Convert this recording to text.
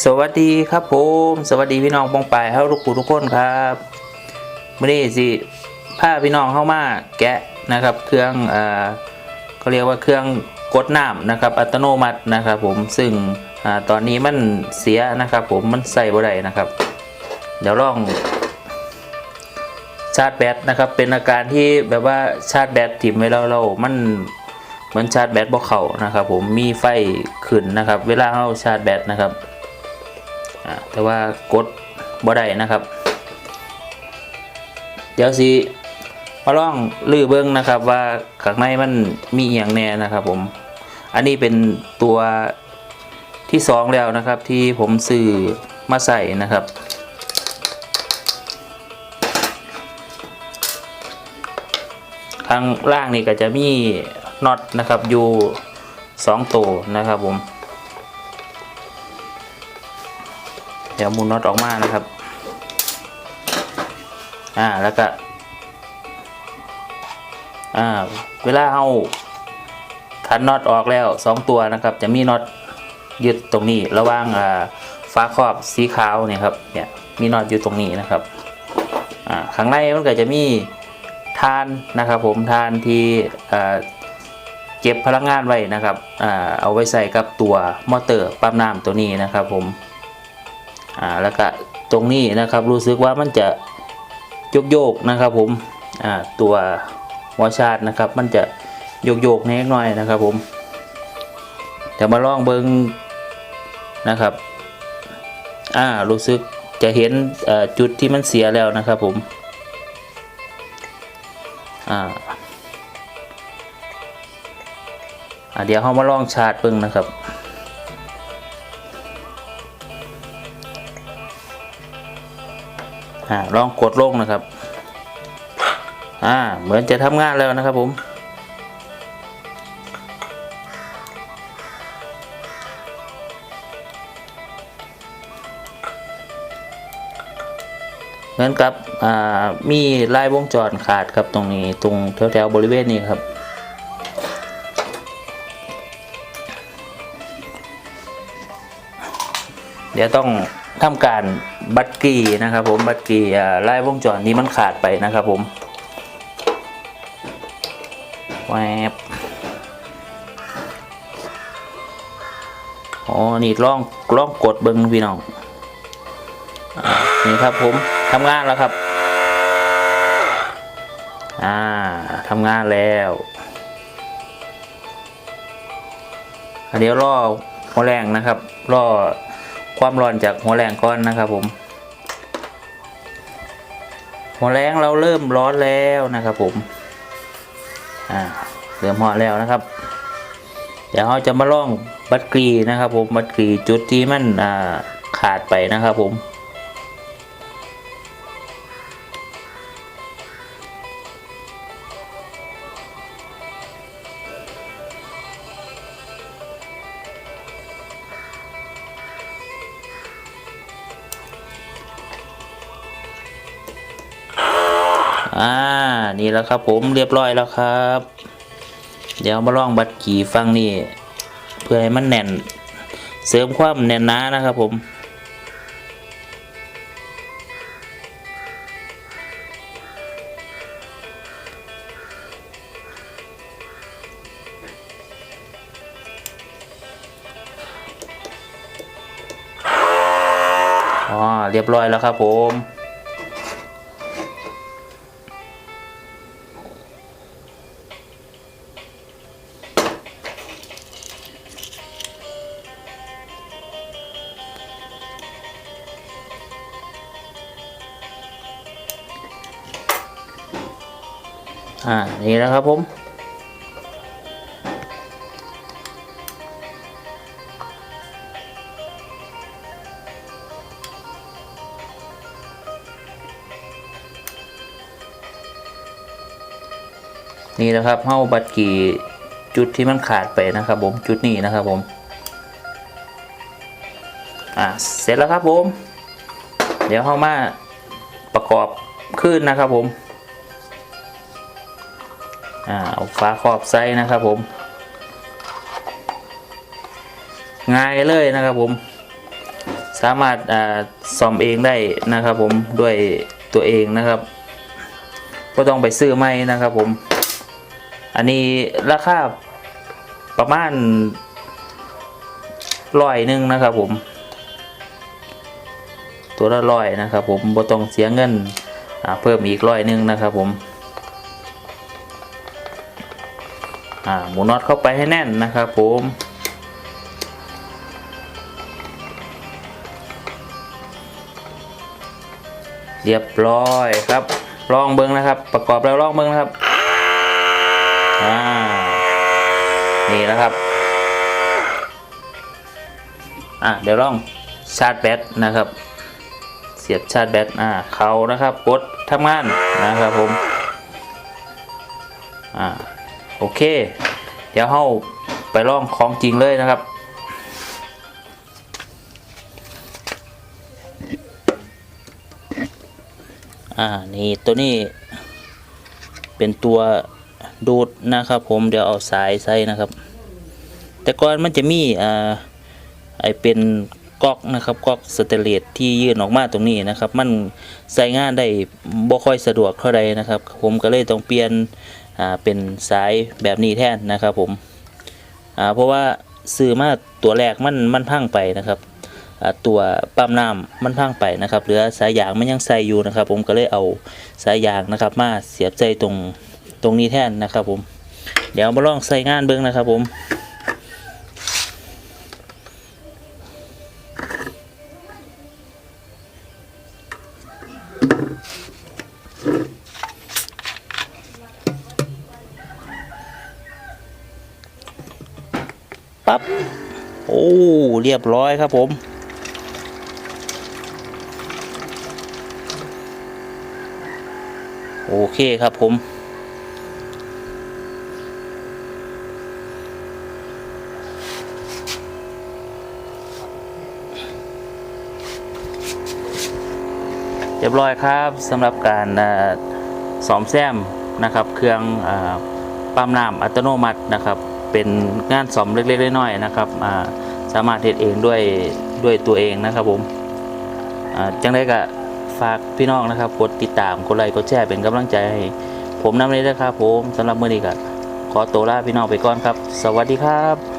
สวัสดีครับผม สวัสดีพี่น้องปองปายเฮาทุกผู้ทุกคนครับมื่อนี้สิพาพี่น้องเข้ามาแกะนะครับ เครื่องอ่าเขาเรียกว่าเครื่องกดน้ำนะครับ อัตโนมัตินะครับ ผมซึ่งอ่าตอนนี้มันเสียนะครับ ผมมันใส่บ่ได้นะครับ เดี๋ยวลองชาร์จแบตนะครับ เป็นอาการที่แบบว่าชาร์จแบตถิ่มไว้แล้วเรา มันเหมือนชาร์จแบตบ่เข้านะครับ ผมมีไฟขึ้นนะครับ เวลาเราชาร์จแบตนะครับ แต่ว่ากดบ่ได้นะครับ เดี๋ยวสิมาลองลือเบิ้งนะครับ ว่าข้างในมันมีอย่างแน่นะครับผมอันนี้เป็นตัวที่สองแล้วนะครับ ที่ผมซื้อมาใส่นะครับข้างล่างนี่ก็จะมีน็อตนะครับอยู่สองตัวนะครับผม เดี๋ยวมุนน็อตออกมานะครับ อ่าแล้วก็อ่าเวลาเอาขันน็อตออกแล้วสองตัวนะครับ จะมีน็อตยึดตรงนี้ระหว่างอ่าฝาครอบสีขาวเนี่ยครับเนี่ยมีน็อตอยู่ตรงนี้นะครับอ่าข้างในมันก็จะมีทานนะครับ ผมทานที่อ่าเก็บพลังงานไว้นะครับอ่าเอาไว้ใส่กับตัวมอเตอร์ปั๊มน้ำตัวนี้นะครับผม อ่าแล้วก็ตรงนี้นะครับรู้สึกว่ามันจะโยกโยกนะครับผมอ่าตัวหัวชาร์นะครับ มันจะโยกโยกนิดหน่อยนะครับผมเดี๋ยวมาลองเบิงนะครับ อ่ารู้สึกจะเห็นจุดที่มันเสียแล้วนะครับผม อ่าอ่าเดี๋ยวเรามาลองชาร์จเบิ่งนะครับ อ่าลองกดลงนะครับอ่าเหมือนจะทำงานแล้วนะครับผมเหมือนกับอ่ามีลายวงจรขาดครับตรงนี้ตรงแถวๆบริเวณนี้ครับเดี๋ยวต้อง ทำการบัตรกีนะครับผมบัตรกีอ่าไล่วงจรนี้มันขาดไปนะครับผมแวบอ๋อนี่ลองลองกดเบิ้งพี่น้องอนี่ครับผมทำงานแล้วครับ อ่าทำงานแล้วเดี๋ยวรอหัวแรงนะครับ รอ ความร้อนจากหัวแรงก้อนนะครับผม หัวแรงเราเริ่มร้อนแล้วนะครับผมอ่าเริ่มหอดแล้วนะครับ เดี๋ยวเราจะมาล่องบัตรกรีนะครับผมบัตรกรีจุดที่มันอ่าขาดไปนะครับผม อ่า นี่แล้วครับผมเรียบร้อยแล้วครับ เดี๋ยวมาลองบัตรกี่ฟังนี่ เพื่อให้มันแน่น เสริมความแน่นหนานะครับผมอ๋อเรียบร้อยแล้วครับผม อ่า นี่นะครับผม นี่นะครับเฮ้าบัตรกี่จุดที่มันขาดไปนะครับผม จุดนี้นะครับผม อ่า เสร็จแล้วครับผม เดี๋ยวเข้ามาประกอบขึ้นนะครับผม อ่าเอาฝาครอบไส้นะครับผม ง่ายเลยนะครับผม สามารถอ่าซ่อมเองได้นะครับผมด้วยตัวเองนะครับก็ต้องไปซื้อไม่นะครับผม อันนี้ราคาประมาณร้อยหนึ่งนะครับผม ตัวละร้อยนะครับผมบ่ต้องเสียเงินเพิ่มอีกร้อยหนึ่งนะครับผม หมูน็อตเข้าไปให้แน่นนะครับผมเรียบร้อยครับลองเบิ้งนะครับ ประกอบแล้วลองเบิ้งนะครับอ่านี่นะครับอะเดี๋ยวลองชาร์จแบตนะครับ เสียบชาร์จแบตอ่าเขานะครับกดทำงานนะครับผมอ่า โอเค เดี๋ยวเราไปลองของจริงเลยนะครับอ่านี่ตัวนี้เป็นตัวดูดนะครับ ผมเดี๋ยวเอาสายใส่นะครับ แต่ก่อนมันจะมีอ่าไอเป็นก๊อกนะครับก๊อกสเตเลสที่ยื่นออกมาตรงนี้นะครับ มันใส่งานได้บ่ค่อยสะดวกเท่าใดนะครับ ผมก็เลยต้องเปลี่ยน เป็นสายแบบนี้แทนนะครับผมอ่าเพราะว่าซื้อมาตัวแรกมันมันพังไปนะครับอ่าตัวปั๊มน้ำมันพังไปนะครับเหลือสายยางมันยังใส่อยู่นะครับ ผมก็เลยเอาสายยางนะครับมาเสียบใจตรงตรงนี้แทนนะครับผมเดี๋ยวมาลองใส่งานเบิ้งนะครับผม ปั๊บโอ้เรียบร้อยครับผม โอเคครับผมเรียบร้อยครับสำหรับการอ่าสอมแซมนะครับ เครื่องอปั๊มน้ำอัตโนมัตินะครับ เป็นงานสอมเล็กๆน้อยๆนะครับาสามารถเฮ็ดเองด้วยด้วยตัวเองนะครับผมจังได้ก็ฝากพี่น้องนะครับกดติดตามกดไลค์กดแชร์เป็นกำลังใจให้ผมนำเลยนะครับผมสำหรับมื้อนี้ก็ขอตัวลาพี่น้องไปก่อนครับ สวัสดีครับ